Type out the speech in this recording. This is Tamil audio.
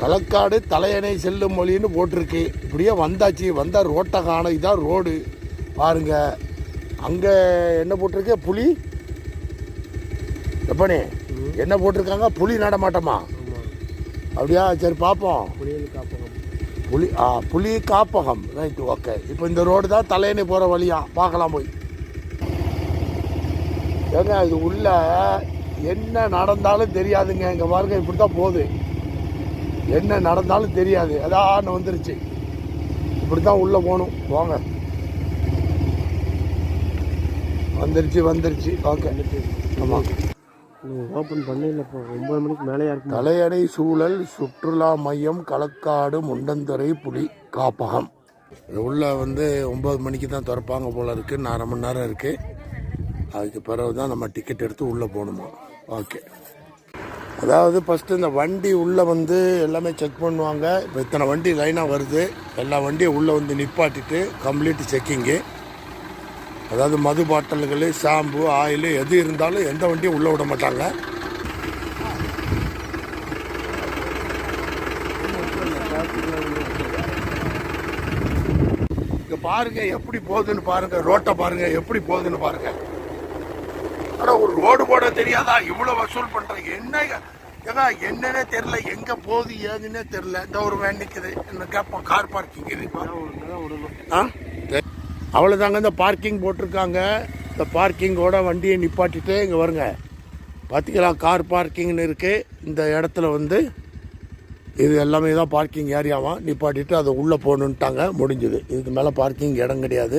களக்காடு தலையணை செல்லும் மொழின்னு போட்டிருக்கு. இப்படியே வந்தாச்சு. வந்தால் ரோட்டை காண இதான் ரோடு. பாருங்க. அங்கே என்ன போட்டிருக்கு? புலி? எப்பனே? என்ன போட்டிருக்காங்க? புலி நடமாட்டமா? அப்படியா? சரி பார்ப்போம் புலிகள் காப்பகம் புலி ஆ புலி காப்பகம். ரைட் ஓகே இப்போ இந்த ரோடு தான் தலையணை போகிற வழியா. பார்க்கலாம் போய். ஏங்க இது உள்ள என்ன நடந்தாலும் தெரியாதுங்க. இங்கே பாருங்க இப்படி தான் போகுது. என்ன நடந்தாலும் தெரியாது. அதான் வந்துருச்சு. இப்படி தான் உள்ளே போகணும். போங்க வந்துருச்சு வந்துருச்சு. ஓகே ஆமாம் ஓப்பன் பண்ணல இப்போ ஒம்பது மணிக்கு மேலேயா இருக்கும்? தலையணை சூழல் சுற்றுலா மையம் களக்காடு முண்டந்துறை புலி காப்பகம். உள்ள வந்து ஒம்பது மணிக்கு தான் திறப்பாங்க போல இருக்கு. இன்னும் அரை மணி நேரம் இருக்கு. அதுக்கு பிறகு தான் நம்ம டிக்கெட் எடுத்து உள்ளே போகணுமா? ஓகே அதாவது ஃபஸ்ட்டு இந்த வண்டி உள்ளே வந்து எல்லாமே செக் பண்ணுவாங்க. இப்போ இத்தனை வண்டி லைனாக வருது. எல்லா வண்டியும் உள்ளே வந்து நிப்பாட்டிட்டு கம்ப்ளீட் செக்கிங்கு அதாவது மது பாட்டில்கள் ஷாம்பு ஆயில் எது இருந்தாலும் எந்த வண்டியும் உள்ளே விட மாட்டாங்க. இங்கே பாருங்கள் எப்படி போகுதுன்னு பாருங்கள் ரோட்டை பாருங்கள் எப்படி போகுதுன்னு பாருங்கள் ஆனா ஒரு ரோடு போட தெரியாதா? இவ்வளவு வசூல் பண்றீங்க என்ன ஏங்க என்னன்னே தெரியல. எங்க போகுது ஏதுன்னே தெரியல. இந்த ஒரு வேன் நிக்குது. என்ன கேட்போம் கார் பார்க்கிங் இருக்கு ஆ? சரி. அவ்வளவுதாங்க இந்த பார்க்கிங் போட்டிருக்காங்க. இந்த பார்க்கிங்கோட வண்டியை நிப்பாட்டிட்டு இங்க வருங்க. பார்த்தீங்களா கார் பார்க்கிங்னு இருக்கு. இந்த இடத்துல வந்து இது எல்லாமே தான் பார்க்கிங் ஏரியாவா நிப்பாட்டிட்டு அதை உள்ளே போகணுன்ட்டாங்க முடிஞ்சுது. இதுக்கு மேலே பார்க்கிங் இடம் கிடையாது.